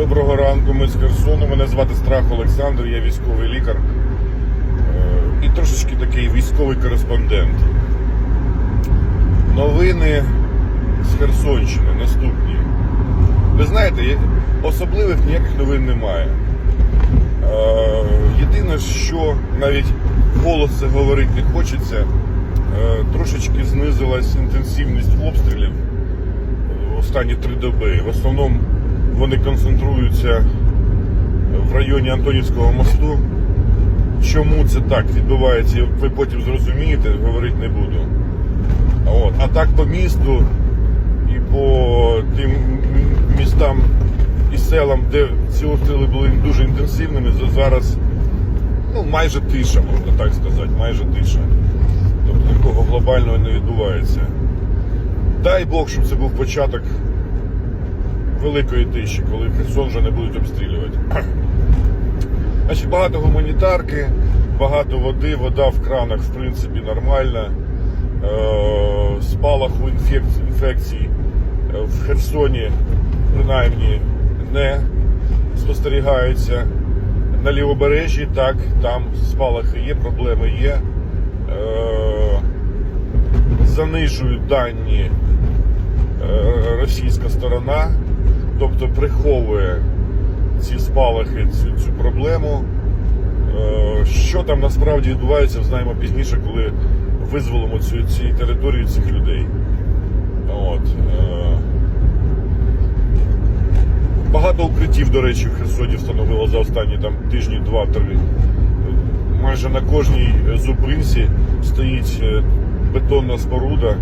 Доброго ранку, ми з Херсону. Мене звати Страх Олександр, я військовий лікар е, і трошечки такий військовий кореспондент. Новини з Херсонщини наступні. Ви знаєте, особливих ніяких новин немає. Е, Єдине, що навіть голос це говорити не хочеться, е, трошечки знизилась інтенсивність обстрілів останні три доби. В основному вони концентруються в районі Антонівського мосту. Чому це так відбувається, ви потім зрозумієте, говорити не буду. От. А так по місту і по тим містам і селам, де ці обстріли були дуже інтенсивними, за- зараз ну, майже тиша, можна так сказати, майже тиша. Тобто такого глобального не відбувається. Дай Бог, щоб це був початок великої тиші, коли Херсон вже не будуть обстрілювати. Значить, багато гуманітарки, багато води, вода в кранах, в принципі, нормальна. Е, спалаху інфекцій, е, в Херсоні, принаймні, не спостерігається. На лівобережжі так, там спалахи є, проблеми є. Е, занижують дані російська сторона, тобто приховує ці спалахи, цю, цю проблему. Е, Що там насправді відбувається, знаємо пізніше, коли визволимо цю, ці території цих людей. От. е, Багато укриттів, до речі, в Херсоні встановило за останні там тижні два-три. Майже на кожній зупинці стоїть е, бетонна споруда,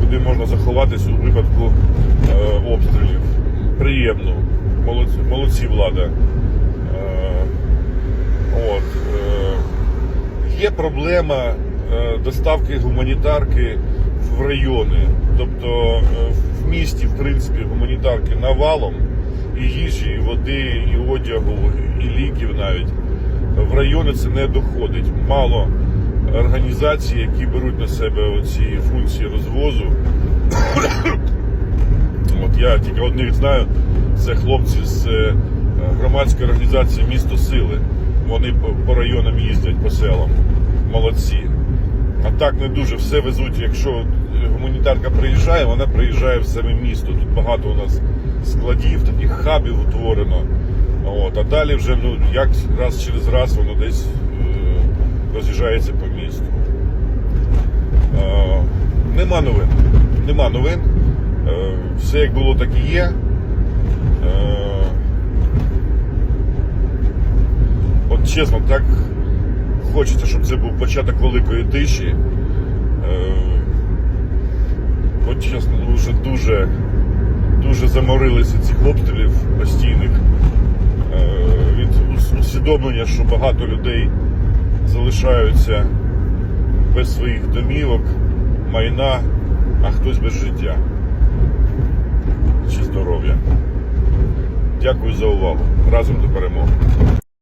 куди можна заховатись у випадку обстрілів. Приємно. Молодці, молодці влада. Е, От. е, Є проблема е, доставки гуманітарки в райони. Тобто в місті, в принципі, гуманітарки навалом і їжі, і води, і одягу, і ліків навіть. В райони це не доходить. Мало організацій, які беруть на себе ці функції розвозу. Я тільки одних знаю, це хлопці з е, громадської організації Місто Сили. Вони по, районам їздять, по селам. Молодці. А так не дуже все везуть. Якщо гуманітарка приїжджає, вона приїжджає в саме місто. Тут багато у нас складів, таких хабів утворено. От, а далі вже ну, як раз через раз воно десь е, роз'їжджається по місту. Е, нема новин. Нема новин. Е, все як було, так і є. Е, от чесно, так хочеться, щоб це був початок великої тиші. Е, от чесно, вже дуже, дуже заморилися цих обстрілів постійних. Від усвідомлення, що багато людей залишаються без своїх домівок, майна, а хтось без життя чи здоров'я. Дякую за увагу. Разом до перемоги.